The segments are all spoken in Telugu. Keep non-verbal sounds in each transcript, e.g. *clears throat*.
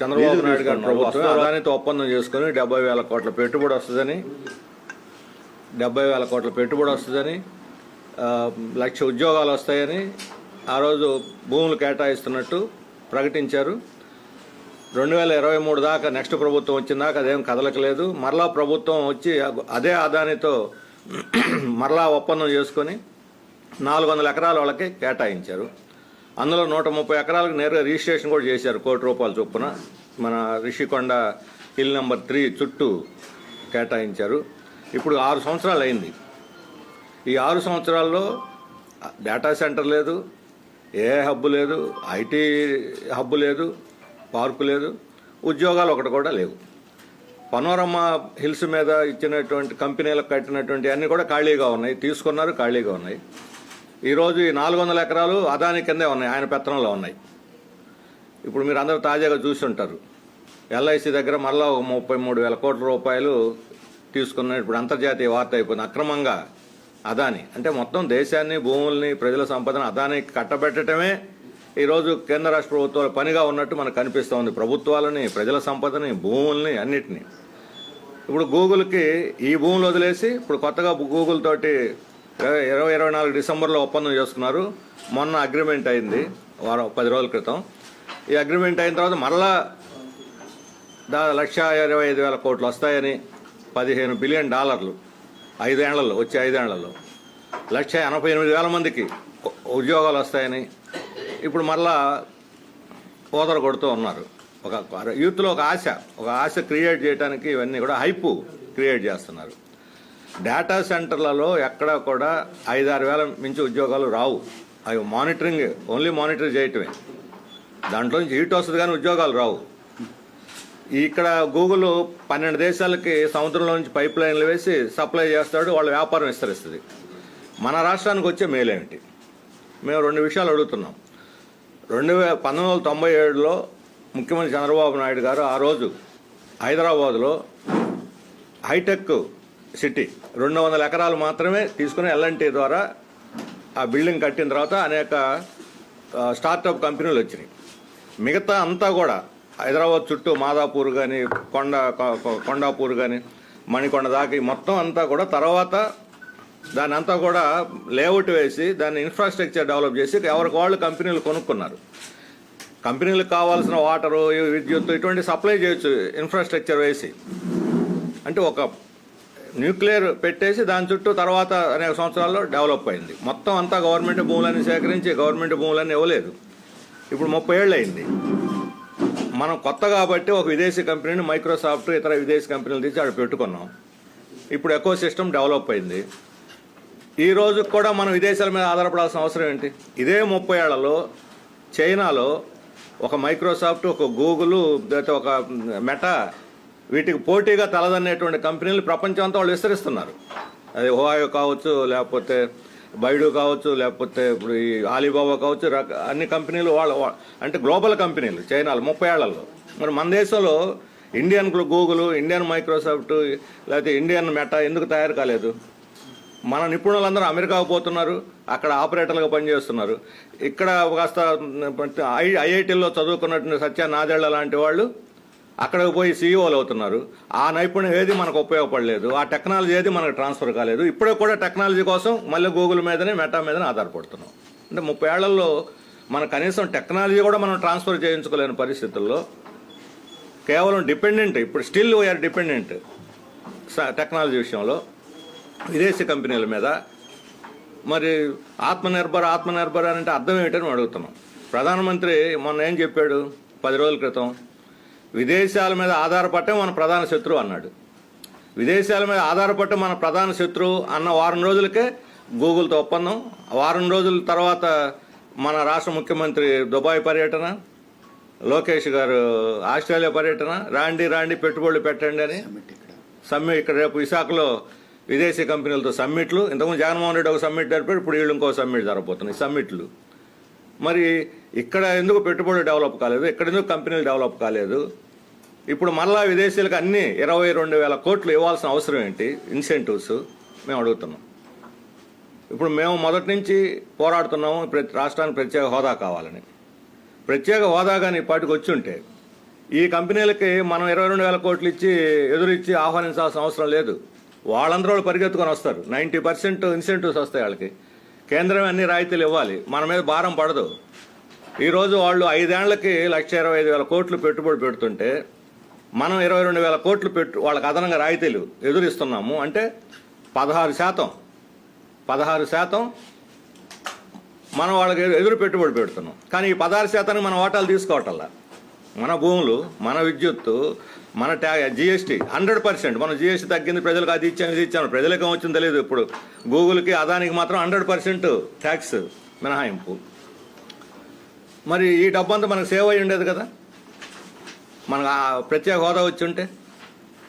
చంద్రబాబు నాయుడు గారి ప్రభుత్వం అదానితో ఒప్పందం చేసుకుని డెబ్బై వేల కోట్ల పెట్టుబడి వస్తుందని డెబ్బై వేల కోట్ల పెట్టుబడి వస్తుందని లక్ష ఉద్యోగాలు వస్తాయని ఆ రోజు భూములు కేటాయిస్తున్నట్టు ప్రకటించారు. రెండు వేల ఇరవై మూడు దాకా నెక్స్ట్ ప్రభుత్వం వచ్చిన దాకా అదేం కదలకలేదు. మరలా ప్రభుత్వం వచ్చి అదే ఆదానితో మరలా ఒప్పందం చేసుకొని నాలుగు వందల ఎకరాల వాళ్ళకి కేటాయించారు. అందులో నూట ముప్పై ఎకరాలకు నేరుగా రిజిస్ట్రేషన్ కూడా చేశారు కోటి రూపాయల చొప్పున. మన రిషికొండ హిల్ నెంబర్ త్రీ చుట్టూ కేటాయించారు. ఇప్పుడు ఆరు సంవత్సరాలు అయింది. ఈ ఆరు సంవత్సరాల్లో డేటా సెంటర్ లేదు ఏ హబ్బు లేదు ఐటీ హబ్బు లేదు పార్కు లేదు ఉద్యోగాలు ఒకటి కూడా లేవు. పనోరమ హిల్స్ మీద ఇచ్చినటువంటి కంపెనీలకు కట్టినటువంటి అన్నీ కూడా ఖాళీగా ఉన్నాయి తీసుకున్నారు ఖాళీగా ఉన్నాయి. ఈరోజు ఈ నాలుగు వందల ఎకరాలు అదాని కిందే ఉన్నాయి ఆయన పెత్తనంలో ఉన్నాయి. ఇప్పుడు మీరు అందరూ తాజాగా చూసుంటారు ఎల్ఐసి దగ్గర మళ్ళీ ఒక ముప్పై మూడు వేల కోట్ల రూపాయలు తీసుకున్న ఇప్పుడు అంతర్జాతీయ వార్త అయిపోయింది. అక్రమంగా అదాని అంటే మొత్తం దేశాన్ని భూముల్ని ప్రజల సంపదను అదానికి కట్టబెట్టడమే ఈరోజు కేంద్ర రాష్ట్ర ప్రభుత్వాల పనిగా ఉన్నట్టు మనకు కనిపిస్తోంది. ప్రభుత్వాలని ప్రజల సంపదని భూముల్ని అన్నిటినీ. ఇప్పుడు గూగుల్కి ఈ భూములు వదిలేసి ఇప్పుడు కొత్తగా గూగుల్ తోటి ఇరవై ఇరవై నాలుగు డిసెంబర్లో ఒప్పందం చేసుకున్నారు. మొన్న అగ్రిమెంట్ అయింది. వారం పది రోజుల క్రితం. ఈ అగ్రిమెంట్ అయిన తర్వాత మరలా దా లక్ష ఇరవై ఐదు వేల కోట్లు వస్తాయని పదిహేను బిలియన్ డాలర్లు. ఐదేళ్ళలో వచ్చే ఐదేళ్ళలో. లక్ష ఎనభై ఎనిమిది వేల మందికి ఉద్యోగాలు వస్తాయని ఇప్పుడు మరలా ఓదర కొడుతూ ఉన్నారు. ఒక యూత్లో ఒక ఆశ ఒక ఆశ క్రియేట్ చేయడానికి ఇవన్నీ కూడా హైపు క్రియేట్ చేస్తున్నారు. డేటా సెంటర్లలో ఎక్కడా కూడా ఐదారు వేల మించి ఉద్యోగాలు రావు. అవి మానిటరింగ్ ఓన్లీ మానిటర్ చేయటమే. దాంట్లో నుంచి హీట్ వస్తుంది కానీ ఉద్యోగాలు రావు. ఇక్కడ గూగుల్ పన్నెండు దేశాలకి సముద్రంలో నుంచి పైప్ లైన్లు వేసి సప్లై చేస్తాడు వాళ్ళ వ్యాపారం విస్తరిస్తుంది. మన రాష్ట్రానికి వచ్చే మేలేమిటి మేము రెండు విషయాలు అడుగుతున్నాం. రెండు వే పంతొమ్మిది వందల తొంభై ఏడులో ముఖ్యమంత్రి చంద్రబాబు నాయుడు గారు ఆ రోజు హైదరాబాదులో హైటెక్ సిటీ. రెండు వందల ఎకరాలు మాత్రమే తీసుకుని ఎల్ఎన్టీ ద్వారా ఆ బిల్డింగ్ కట్టిన తర్వాత అనేక స్టార్టప్ కంపెనీలు వచ్చినాయి. మిగతా అంతా కూడా హైదరాబాద్ చుట్టూ మాదాపూర్ కానీ కొండ కొండాపూర్ కానీ మణికొండ దాకా మొత్తం అంతా కూడా తర్వాత దాని అంతా కూడా లేఅవుట్ వేసి దాన్ని ఇన్ఫ్రాస్ట్రక్చర్ డెవలప్ చేసి ఎవరికి వాళ్ళు కంపెనీలు కొనుక్కున్నారు. కంపెనీలకు కావాల్సిన వాటరు విద్యుత్ ఇటువంటి సప్లై చేయొచ్చు ఇన్ఫ్రాస్ట్రక్చర్ వేసి. అంటే ఒక న్యూక్లియర్ పెట్టేసి దాని చుట్టూ తర్వాత అనేక సంవత్సరాల్లో డెవలప్ అయింది. మొత్తం అంతా గవర్నమెంట్ భూములని సేకరించి గవర్నమెంట్ భూములని ఇవ్వలేదు. ఇప్పుడు ముప్పై ఏళ్ళు అయింది మనం కొత్త కాబట్టి ఒక విదేశీ కంపెనీని మైక్రోసాఫ్ట్ ఇతర విదేశీ కంపెనీలు తీసి అక్కడ పెట్టుకున్నాం. ఇప్పుడు ఎకో సిస్టమ్ డెవలప్ అయింది. ఈ రోజు కూడా మనం విదేశాల మీద ఆధారపడాల్సిన అవసరం ఏంటి? ఇదే ముప్పై ఏళ్ళలో చైనాలో ఒక మైక్రోసాఫ్ట్ ఒక గూగుల్ లేకపోతే ఒక మెటా వీటికి పోటీగా తలదన్నేటువంటి కంపెనీలు ప్రపంచమంతా వాళ్ళు విస్తరిస్తున్నారు. అది ఓహాయో కావచ్చు లేకపోతే బైడు కావచ్చు లేకపోతే ఇప్పుడు ఈ ఆలీబాబా కావచ్చు రక- అన్ని కంపెనీలు వాళ్ళ అంటే గ్లోబల్ కంపెనీలు చైనాలో ముప్పై ఏళ్ళలో. మరి మన దేశంలో ఇండియన్ గూగుల్ ఇండియన్ మైక్రోసాఫ్ట్ లేకపోతే ఇండియన్ మెటా ఎందుకు తయారు కాలేదు? మన నిపుణులందరూ అమెరికాకు పోతున్నారు అక్కడ ఆపరేటర్లుగా పనిచేస్తున్నారు. ఇక్కడ కాస్త ఐ ఐఐటీల్లో చదువుకున్నటువంటి సత్య నాదేళ్ళ లాంటి వాళ్ళు అక్కడికి పోయి సీఈఓలు అవుతున్నారు. ఆ నైపుణ్యం ఏది మనకు ఉపయోగపడలేదు. ఆ టెక్నాలజీ ఏది మనకు ట్రాన్స్ఫర్ కాలేదు. ఇప్పుడే కూడా టెక్నాలజీ కోసం మళ్ళీ గూగుల్ మీదనే మెటా మీదనే ఆధారపడుతున్నాం. అంటే ముప్పై ఏళ్ళలో మన కనీసం టెక్నాలజీ కూడా మనం ట్రాన్స్ఫర్ చేయించుకోలేని పరిస్థితుల్లో కేవలం డిపెండెంట్ ఇప్పుడు స్టిల్ వీఆర్ డిపెండెంట్ టెక్నాలజీ విషయంలో విదేశీ కంపెనీల మీద. మరి ఆత్మనిర్భర్ ఆత్మనిర్భర్ అంటే అర్థం ఏమిటని అడుగుతున్నాం. ప్రధానమంత్రి మొన్న ఏం చెప్పాడు? పది రోజుల క్రితం. విదేశాల మీద ఆధారపడటం మన ప్రధాన శత్రువు అన్నాడు. విదేశాల మీద ఆధారపడటం మన ప్రధాన శత్రువు అన్న వారం రోజులకే గూగుల్తో ఒప్పందం. వారం రోజుల తర్వాత మన రాష్ట్ర ముఖ్యమంత్రి దుబాయ్ పర్యటన లోకేష్ గారు ఆస్ట్రేలియా పర్యటన రాండి రాండి పెట్టుబడులు పెట్టండి అని సమ్మిట్ ఇక్కడ. రేపు విశాఖలో విదేశీ కంపెనీలతో సమ్మిట్లు. ఇంతకుముందు జగన్మోహన్ రెడ్డి ఒక సమ్మిట్ జరిపాడు ఇప్పుడు వీళ్ళు ఇంకో సమ్మిట్ జరగబోతున్నాయి సమ్మిట్లు. మరి ఇక్కడ ఎందుకు పెట్టుబడులు డెవలప్ కాలేదు? ఇక్కడ ఎందుకు కంపెనీలు డెవలప్ కాలేదు? ఇప్పుడు మళ్ళా విదేశీయులకు అన్ని ఇరవై రెండు వేల కోట్లు ఇవ్వాల్సిన అవసరం ఏంటి? ఇన్సెంటివ్స్ మేము అడుగుతున్నాం. ఇప్పుడు మేము మొదటి నుంచి పోరాడుతున్నాము ప్రతి రాష్ట్రానికి ప్రత్యేక హోదా కావాలని. ప్రత్యేక హోదా కానీ ఇప్పటికి వచ్చి ఉంటే ఈ కంపెనీలకి మనం ఇరవై రెండు వేల కోట్లు ఇచ్చి ఎదురిచ్చి ఆహ్వానించాల్సిన అవసరం లేదు. వాళ్ళందరూ వాళ్ళు పరిగెత్తుకొని వస్తారు. నైంటీ పర్సెంట్ ఇన్సెంటివ్స్ వస్తాయి వాళ్ళకి. కేంద్రం అన్ని రాయితీలు ఇవ్వాలి. మన మీద భారం పడదు. ఈరోజు వాళ్ళు ఐదేళ్ళకి లక్ష ఇరవై ఐదు వేల కోట్లు పెట్టుబడి పెడుతుంటే మనం ఇరవై రెండు వేల కోట్లు పెట్టు వాళ్ళకి అదనంగా రాయితీలు ఎదురిస్తున్నాము అంటే పదహారు శాతం. పదహారు శాతం మనం వాళ్ళకి ఎదురు పెట్టుబడి పెడుతున్నాం. కానీ ఈ పదహారు శాతానికి మనం ఓటాలు తీసుకోవటల్లా మన భూములు మన విద్యుత్తు మన ట్యా జిఎస్టీ హండ్రెడ్ పర్సెంట్. మనం జిఎస్టీ తగ్గింది ప్రజలకు అది ఇచ్చాము ఇది ఇచ్చాము ప్రజలకు ఏమొచ్చిందో తెలియదు ఇప్పుడు. గూగుల్కి అదానికి మాత్రం హండ్రెడ్ పర్సెంట్ ట్యాక్స్ మినహాయింపు. మరి ఈ డబ్బంతా మనకు సేవ్ అయ్యి ఉండేది కదా? మనకు ఆ ప్రత్యేక హోదా వచ్చి ఉంటే?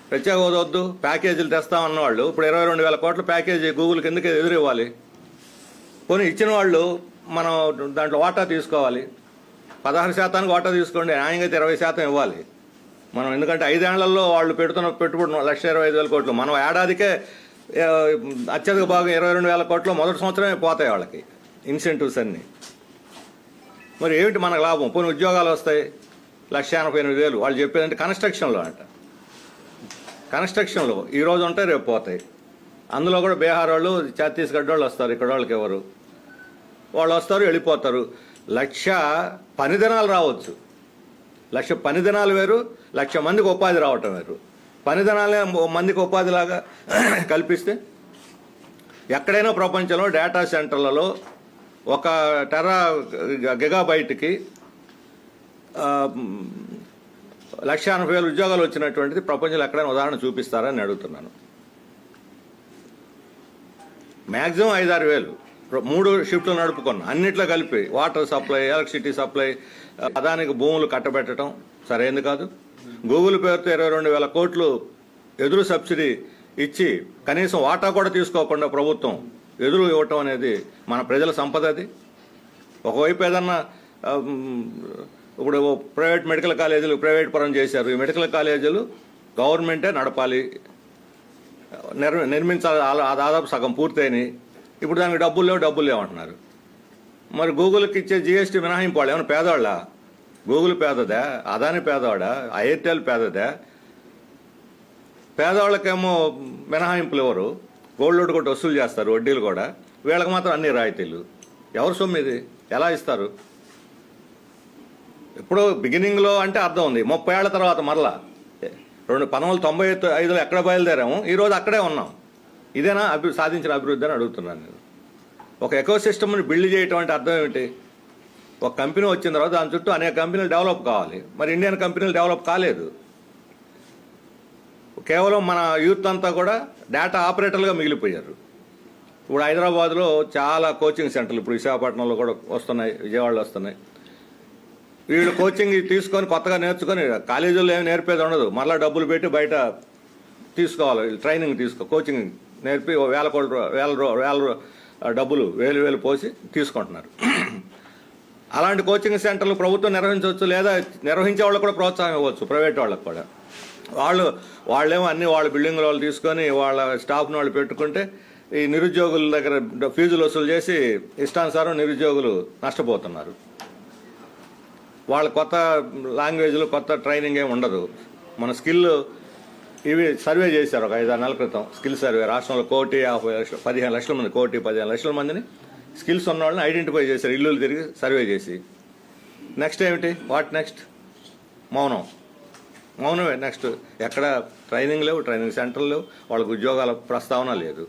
ప్రత్యేక హోదా వద్దు ప్యాకేజీలు తెస్తామన్న వాళ్ళు ఇప్పుడు ఇరవై రెండు వేల కోట్ల ప్యాకేజీ గూగుల్కి ఎందుకు ఎదురు ఇవ్వాలి పోనీ ఇచ్చిన వాళ్ళు మనం దాంట్లో వాటా తీసుకోవాలి. పదహారు శాతానికి వాటా తీసుకోండి న్యాయంగా అయితే ఇరవై శాతం ఇవ్వాలి. మనం ఎందుకంటే ఐదేళ్ళలో వాళ్ళు పెడుతున్న పెట్టుబడి లక్ష ఇరవై ఐదు వేల కోట్లు. మనం ఏడాదికే అత్యధిక భాగం ఇరవై రెండు వేల కోట్లు మొదటి సంవత్సరమే పోతాయి వాళ్ళకి ఇన్సెంటివ్స్ అన్నీ. మరి ఏమిటి మనకు లాభం? పోనీ ఉద్యోగాలు వస్తాయి. లక్ష ఎనభై ఎనిమిది వేలు. వాళ్ళు చెప్పేదంటే కన్స్ట్రక్షన్లో అంట. కన్స్ట్రక్షన్లో. ఈ రోజు రేపు పోతాయి. అందులో కూడా బీహార్ వాళ్ళు ఛత్తీస్గఢ్ వాళ్ళు వస్తారు. ఇక్కడ వాళ్ళకి ఎవరు? వాళ్ళు వస్తారు వెళ్ళిపోతారు. లక్ష పని దినాలు రావచ్చు. లక్ష పని దినాలు వేరు. లక్ష మందికి ఉపాధి రావటం వేరు. పని దినాలే మందికి ఉపాధిలాగా *clears throat* కల్పిస్తే ఎక్కడైనా ప్రపంచంలో డేటా సెంటర్లలో ఒక టెరా గిగాబైట్కి లక్ష ఎనభై వేల ఉద్యోగాలు వచ్చినటువంటిది ప్రపంచంలో ఎక్కడైనా ఉదాహరణ చూపిస్తారని అడుగుతున్నాను. మ్యాక్సిమం ఐదారు వేలు. మూడు షిఫ్ట్లు నడుపుకున్నాం. అన్నిట్లో కలిపి వాటర్ సప్లై ఎలక్ట్రిసిటీ సప్లై అదానికి భూములు కట్టబెట్టడం సరైనది కాదు. గూగుల్ పేరుతో ఇరవై రెండు వేల కోట్లు ఎదురు సబ్సిడీ ఇచ్చి కనీసం వాటా కూడా తీసుకోకుండా ప్రభుత్వం ఎదురు ఇవ్వటం అనేది మన ప్రజల సంపద అది. ఒకవైపు ఏదన్నా ఇప్పుడు ప్రైవేట్ మెడికల్ కాలేజీలు ప్రైవేట్ పరం చేశారు. ఈ మెడికల్ కాలేజీలు గవర్నమెంటే నడపాలి. నిర్మి నిర్మించాలి. దాదాపు సగం పూర్తయినాయి. ఇప్పుడు దానికి డబ్బులు లేవు డబ్బులు లేవంటున్నారు మరి గూగుల్కి ఇచ్చే జిఎస్టీ మినహాయింపు వాళ్ళు ఏమైనా పేదవాళ్ళ? గూగుల్ పేదదా? అదాని పేదవాడా? ఎయిర్టెల్ పేదదా? పేదవాళ్ళకేమో మినహాయింపులు ఎవరు? గోల్డ్ లోడ్ కూడా వసూలు చేస్తారు వడ్డీలు కూడా. వీళ్ళకి మాత్రం అన్ని రాయితీలు. ఎవరు సొమ్ము ఇది? ఎలా ఇస్తారు? ఇప్పుడు బిగినింగ్లో అంటే అర్థం ఉంది. ముప్పై ఏళ్ళ తర్వాత మరలా. రెండు పంతొమ్మిది తొంభై ఐదులో ఎక్కడ బయలుదేరాము? ఈరోజు అక్కడే ఉన్నాం. ఇదేనా అభి సాధించిన అభివృద్ధి అని అడుగుతున్నాను నేను. ఒక ఎకో సిస్టమ్ని బిల్డ్ చేయటం అంటే అర్థం ఏమిటి? ఒక కంపెనీ వచ్చిన తర్వాత దాని చుట్టూ అనేక కంపెనీలు డెవలప్ కావాలి. మరి ఇండియన్ కంపెనీలు డెవలప్ కాలేదు. కేవలం మన యూత్ అంతా కూడా డేటా ఆపరేటర్లుగా మిగిలిపోయారు. ఇప్పుడు హైదరాబాద్లో చాలా కోచింగ్ సెంటర్లు ఇప్పుడు విశాఖపట్నంలో కూడా వస్తున్నాయి విజయవాడలో వస్తున్నాయి. వీళ్ళు కోచింగ్ తీసుకొని కొత్తగా నేర్చుకొని కాలేజీలో ఏమి నేర్పేది ఉండదు. మళ్ళీ డబ్బులు పెట్టి బయట తీసుకోవాలి ట్రైనింగ్ తీసుకో కోచింగ్ నేర్పి ఓ వేల కోట్ల వేల రూ- వేల డబ్బులు వేలు వేలు పోసి తీసుకుంటున్నారు. అలాంటి కోచింగ్ సెంటర్లు ప్రభుత్వం నిర్వహించవచ్చు లేదా నిర్వహించే వాళ్ళకు కూడా ప్రోత్సాహం ఇవ్వచ్చు ప్రైవేట్ వాళ్ళకి కూడా. వాళ్ళు వాళ్ళేమో అన్ని వాళ్ళ బిల్డింగ్లు వాళ్ళు తీసుకొని వాళ్ళ స్టాఫ్ని వాళ్ళు పెట్టుకుంటే ఈ నిరుద్యోగుల దగ్గర ఫీజులు వసూలు చేసి ఇష్టానుసారం నిరుద్యోగులు నష్టపోతున్నారు. వాళ్ళ కొత్త లాంగ్వేజ్లు కొత్త ట్రైనింగ్ ఏమి ఉండదు. మన స్కిల్ ఇవి సర్వే చేశారు ఒక ఐదారు నెలల క్రితం. స్కిల్ సర్వే రాష్ట్రంలో కోటి యాభై లక్షలు పదిహేను లక్షల మంది కోటి పదిహేను లక్షల మందిని స్కిల్స్ ఉన్న వాళ్ళని ఐడెంటిఫై చేశారు ఇల్లులు తిరిగి సర్వే చేసి. నెక్స్ట్ ఏమిటి? What next? మౌనం. మౌనమే. నెక్స్ట్ ఎక్కడ ట్రైనింగ్ లేవు ట్రైనింగ్ సెంటర్లు లేవు వాళ్ళకి ఉద్యోగాల ప్రస్తావన లేదు.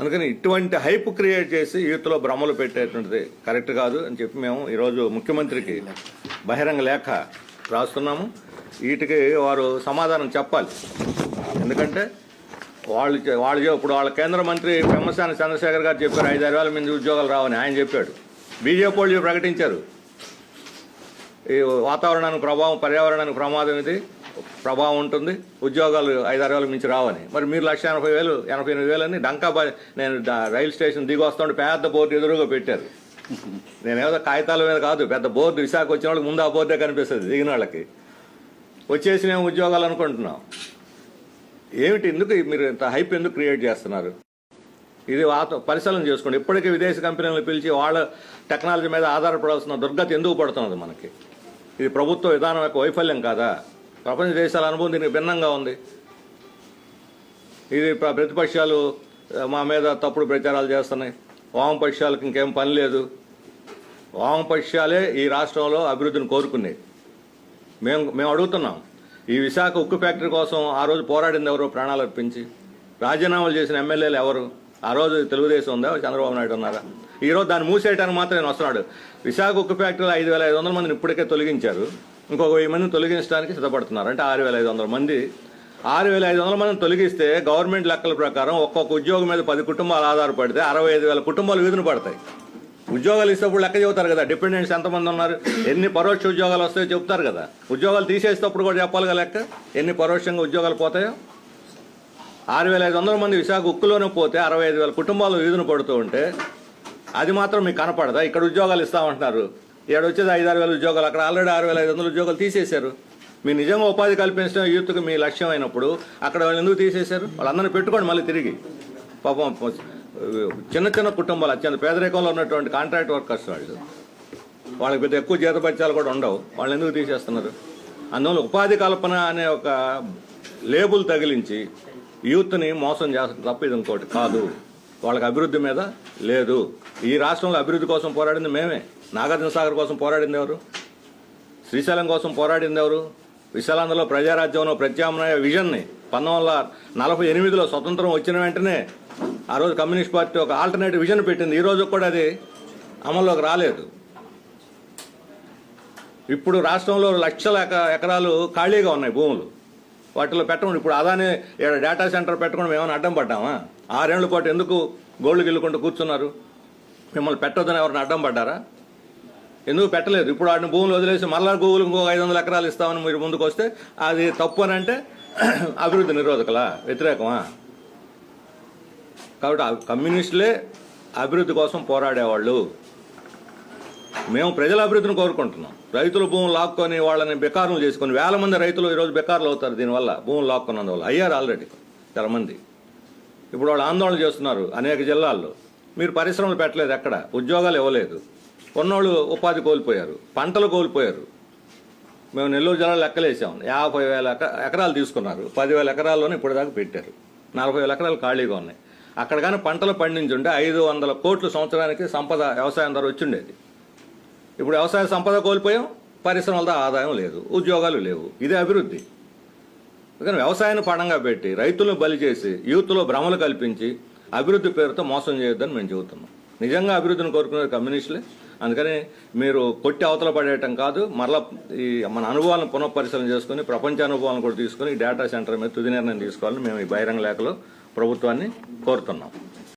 అందుకని ఇటువంటి హైప్ క్రియేట్ చేసి యూత్లో భ్రమలు పెట్టేటువంటిది కరెక్ట్ కాదు అని చెప్పి మేము ఈరోజు ముఖ్యమంత్రికి బహిరంగ లేఖ రాస్తున్నాము. వీటికి వారు సమాధానం చెప్పాలి. ఎందుకంటే వాళ్ళు వాళ్ళు ఇప్పుడు వాళ్ళ కేంద్ర మంత్రి పెమ్మసాని చంద్రశేఖర్ గారు చెప్పారు ఐదారు వేల మంది ఉద్యోగాలు రావని ఆయన చెప్పాడు. బీజేపీ వాళ్ళు ప్రకటించారు. ఈ వాతావరణానికి ప్రభావం పర్యావరణానికి ప్రమాదం ఇది. ప్రభావం ఉంటుంది. ఉద్యోగాలు ఐదారు వేలు మించి రావని. మరి మీరు లక్ష ఎనభై వేలు ఎనభై ఎనిమిది వేలని డంకా నేను ద- రైలు స్టేషన్ దిగి వస్తుంటే పెద్ద బోర్డు ఎదురుగా పెట్టారు. నేనేదో కాగితాల మీద కాదు పెద్ద బోర్డు విశాఖ వచ్చిన వాళ్ళకి ముందు ఆ బోర్డే కనిపిస్తుంది దిగిన వాళ్ళకి. వచ్చేసి మేము ఉద్యోగాలు అనుకుంటున్నాం. ఏమిటి ఎందుకు మీరు ఇంత హైప్ ఎందుకు క్రియేట్ చేస్తున్నారు? ఇది వాత పరిశీలన చేసుకోండి. ఇప్పటికే విదేశీ కంపెనీలను పిలిచి వాళ్ళ టెక్నాలజీ మీద ఆధారపడాల్సిన దుర్గతి ఎందుకు పడుతున్నది మనకి? ఇది ప్రభుత్వ విధానం యొక్క వైఫల్యం కాదా? ప్రపంచ దేశాల అనుభవం దీనికి భిన్నంగా ఉంది. ఇది ప్ర- ప్రతిపక్షాలు మా మీద తప్పుడు ప్రచారాలు చేస్తున్నాయి. వామపక్షాలకు ఇంకేం పని లేదు. వామపక్షాలే ఈ రాష్ట్రంలో అభివృద్ధిని కోరుకున్నాయి. మేము మేము అడుగుతున్నాం. ఈ విశాఖ ఉక్కు ఫ్యాక్టరీ కోసం ఆ రోజు పోరాడింది ఎవరు ప్రాణాలు అర్పించి. రాజీనామాలు చేసిన ఎమ్మెల్యేలు ఎవరు? ఆ రోజు తెలుగుదేశం ఉందా? చంద్రబాబు నాయుడు ఉన్నారా? ఈరోజు దాన్ని మూసేయడానికి మాత్రం నేను వస్తున్నాడు. విశాఖ ఉక్కు ఫ్యాక్టరీలో ఐదు వేల ఐదు వందల మందిని ఇప్పటికే తొలగించారు. ఇంకొక వెయ్యి మందిని తొలగించడానికి సిద్ధపడుతున్నారు. అంటే ఆరు వేల ఐదు వందల మంది. ఆరు వేల ఐదు వందల మందిని తొలగిస్తే గవర్నమెంట్ లెక్కల ప్రకారం ఒక్కొక్క ఉద్యోగం మీద పది కుటుంబాలు ఆధారపడితే అరవై ఐదు వేల కుటుంబాలు వీధులు పడతాయి. ఉద్యోగాలు ఇస్తేప్పుడు లెక్క చెబుతారు కదా డిపెండెంట్స్ ఎంతమంది ఉన్నారు ఎన్ని పరోక్ష ఉద్యోగాలు వస్తాయో చెప్తారు కదా. ఉద్యోగాలు తీసేసేటప్పుడు కూడా చెప్పాలి కదా లెక్క? ఎన్ని పరోక్షంగా ఉద్యోగాలు పోతాయో? ఆరు వేల ఐదు వందల మంది విశాఖ ఉక్కులోనే పోతే అరవై ఐదు వేల కుటుంబాలు వీధున పడుతూ ఉంటే అది మాత్రం మీకు కనపడదా? ఇక్కడ ఉద్యోగాలు ఇస్తామంటున్నారు. ఇక్కడ వచ్చేది ఐదు ఆరు వేల ఉద్యోగాలు అక్కడ ఆల్రెడీ ఆరు వేల ఐదు వందల ఉద్యోగాలు తీసేశారు. మీరు నిజంగా ఉపాధి కల్పించడం యూత్కి మీ లక్ష్యం అయినప్పుడు అక్కడ వాళ్ళు ఎందుకు తీసేశారు? వాళ్ళందరినీ పెట్టుకోండి మళ్ళీ తిరిగి. పాపం చిన్న చిన్న కుటుంబాలు అత్యంత పేదరికంలో ఉన్నటువంటి కాంట్రాక్ట్ వర్కర్స్ వాళ్ళు. వాళ్ళకి పెద్ద ఎక్కువ జీతపత్యాలు కూడా ఉండవు. వాళ్ళు ఎందుకు తీసేస్తున్నారు? అందువల్ల ఉపాధి కల్పన అనే ఒక లేబుల్ తగిలించి యూత్ని మోసం చేస్తుంది తప్ప ఇది ఇంకోటి కాదు. వాళ్ళకి అభివృద్ధి మీద లేదు. ఈ రాష్ట్రంలో అభివృద్ధి కోసం పోరాడింది మేమే. నాగార్జున సాగర్ కోసం పోరాడింది ఎవరు? శ్రీశైలం కోసం పోరాడింది ఎవరు? విశాలాంధ్రలో ప్రజారాజ్యంలో ప్రత్యామ్నాయ విజన్ని పంతొమ్మిది వందల నలభై ఎనిమిదిలో స్వతంత్రం వచ్చిన వెంటనే ఆ రోజు కమ్యూనిస్ట్ పార్టీ ఒక ఆల్టర్నేటివ్ విజన్ పెట్టింది. ఈ రోజు కూడా అది అమల్లోకి రాలేదు. ఇప్పుడు రాష్ట్రంలో లక్షల ఎకరాలు ఖాళీగా ఉన్నాయి భూములు. వాటిలో పెట్టకుండా ఇప్పుడు అదాని డేటా సెంటర్ పెట్టుకుని మేమైనా అడ్డం పడ్డామా? ఆరేళ్ళ పాటు ఎందుకు గోల్డ్ గిల్లుకుంటూ కూర్చున్నారు? మిమ్మల్ని పెట్టొద్దని ఎవరిని అడ్డం పడ్డారా? ఎందుకు పెట్టలేదు? ఇప్పుడు వాటిని భూములు వదిలేసి మళ్ళా గూగుల్ ఇంకో ఐదు వందల ఎకరాలు ఇస్తామని మీరు ముందుకు వస్తే అది తప్పు అని అంటే *clears throat* అభివృద్ధి నిరోధకలా? వ్యతిరేకమా? కాబట్టి కమ్యూనిస్టులే అభివృద్ధి కోసం పోరాడేవాళ్ళు. మేము ప్రజల అభివృద్ధిని కోరుకుంటున్నాం. రైతులు భూములు లాక్కొని వాళ్ళని బెకారులు చేసుకొని వేల మంది రైతులు ఈరోజు బెకారులు అవుతారు దీనివల్ల భూములు లాక్కున్నందువల్ల. అయ్యారు ఆల్రెడీ చాలా మంది. ఇప్పుడు వాళ్ళు ఆందోళన చేస్తున్నారు అనేక జిల్లాల్లో. మీరు పరిశ్రమలు పెట్టలేదు ఎక్కడ? ఉద్యోగాలు ఇవ్వలేదు. కొన్నోళ్ళు ఉపాధి కోల్పోయారు. పంటలు కోల్పోయారు. మేము నెల్లూరు జిల్లాలో లెక్కలేసాం. యాభై వేల ఎకరాలు తీసుకున్నారు. పదివేల ఎకరాల్లోనే ఇప్పటిదాకా పెట్టారు. నలభై వేల ఎకరాలు ఖాళీగా ఉన్నాయి. అక్కడ కానీ పంటలు పండించుంటే ఐదు వందల కోట్లు సంవత్సరానికి సంపద వ్యవసాయం ధర వచ్చిండేది. ఇప్పుడు వ్యవసాయ సంపద కోల్పోయాం పరిశ్రమలతో ఆదాయం లేదు ఉద్యోగాలు లేవు. ఇదే అభివృద్ధి. అందుకని వ్యవసాయాన్ని పణంగా పెట్టి రైతులను బలి చేసి యూత్లో భ్రమలు కల్పించి అభివృద్ధి పేరుతో మోసం చేయొద్దని మేము చెబుతున్నాం. నిజంగా అభివృద్ధిని కోరుకునేది కమ్యూనిస్టులే. అందుకని మీరు కొట్టి అవతల పడేయటం కాదు మరలా ఈ మన అనుభవాలను పునఃపరిశీలన చేసుకుని ప్రపంచ అనుభవాలను కూడా తీసుకుని డేటా సెంటర్ మీద తుది నిర్ణయం తీసుకోవాలని మేము ఈ బహిరంగ లేఖలో ప్రభుత్వాన్ని కోరుతున్నాం.